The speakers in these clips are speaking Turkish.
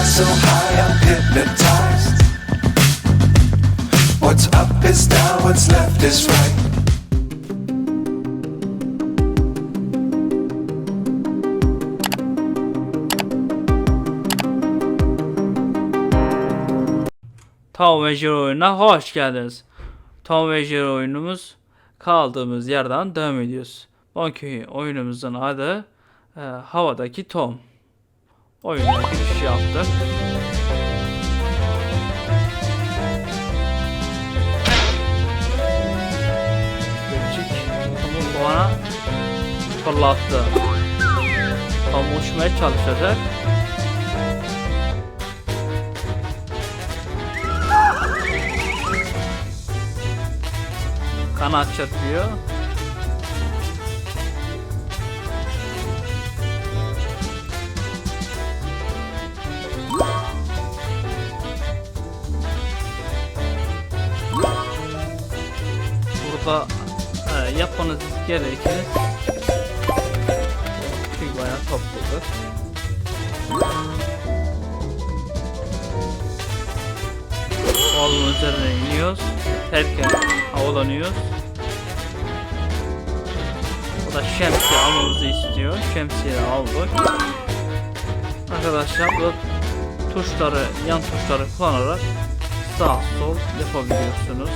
fly so high, I'm hypnotized. What's up is down, what's left is right. Tom ve oyununa hoş geldiniz. Tom ve oyunumuz kaldığımız yerden devam ediyoruz. Bugünkü oyunumuzun adı e, Havadaki Tom. Oyuna giriş yaptık. Gökçük Tom'u bana fırlattı. Tom uçmaya çalışacak. Kanat çırpıyor. Burada e, yapmanız gereken Tüy bayağı topladık. Oğlun üzerine iniyoruz. Terken havalanıyoruz. Bu da şemsiye almamızı istiyor. Şemsiye aldık. Arkadaşlar bu tuşları, yan tuşları kullanarak sağ sol yapabiliyorsunuz.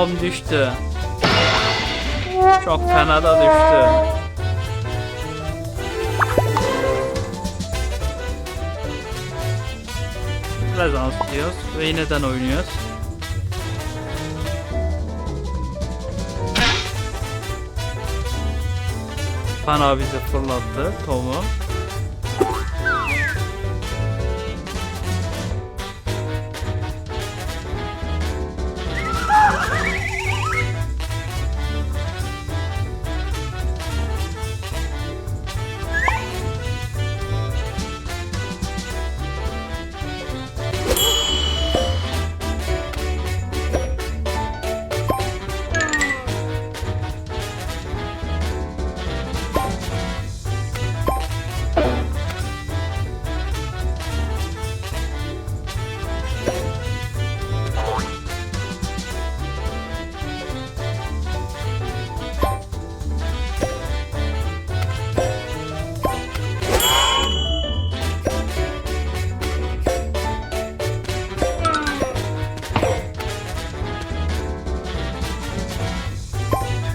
Tom düştü. Çok fena da düştü. Rezans diyoruz ve yeniden oynuyoruz. Fana bizi fırlattı Tom'u.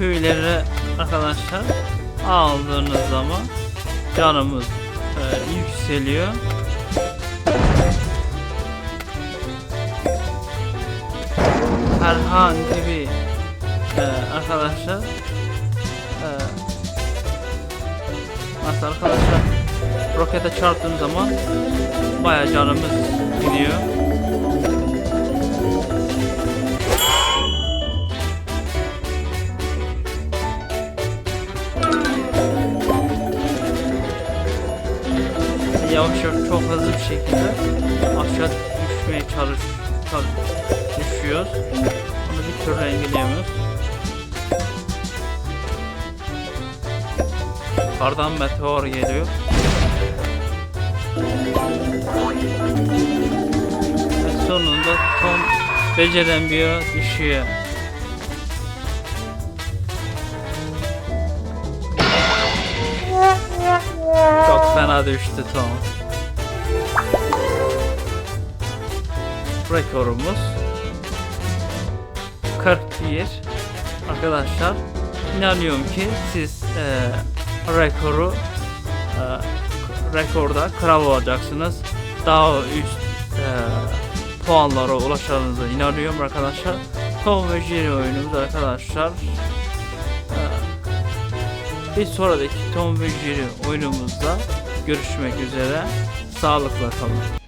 Tüyleri arkadaşlar aldığınız zaman canımız e, yükseliyor. Herhangi bir e, arkadaşlar e, mesela arkadaşlar rokete çarptığım zaman baya canımız gidiyor. Yavaş yavaş çok hızlı bir şekilde aşağı düşmeye çalış, çalış düşüyoruz. Onu bir türlü engelleyemiyoruz. Kardan meteor geliyor. Ve sonunda Tom beceremiyor, düşüyor. Çok fena düştü Tom. Rekorumuz 41. Arkadaşlar inanıyorum ki siz e, rekoru e, rekorda kral olacaksınız. Daha üst e, puanlara ulaşacağınıza inanıyorum arkadaşlar. Tom ve Jerry oyunumuz arkadaşlar. Bir sonraki Tom ve Jerry oyunumuzda görüşmek üzere. Sağlıkla kalın.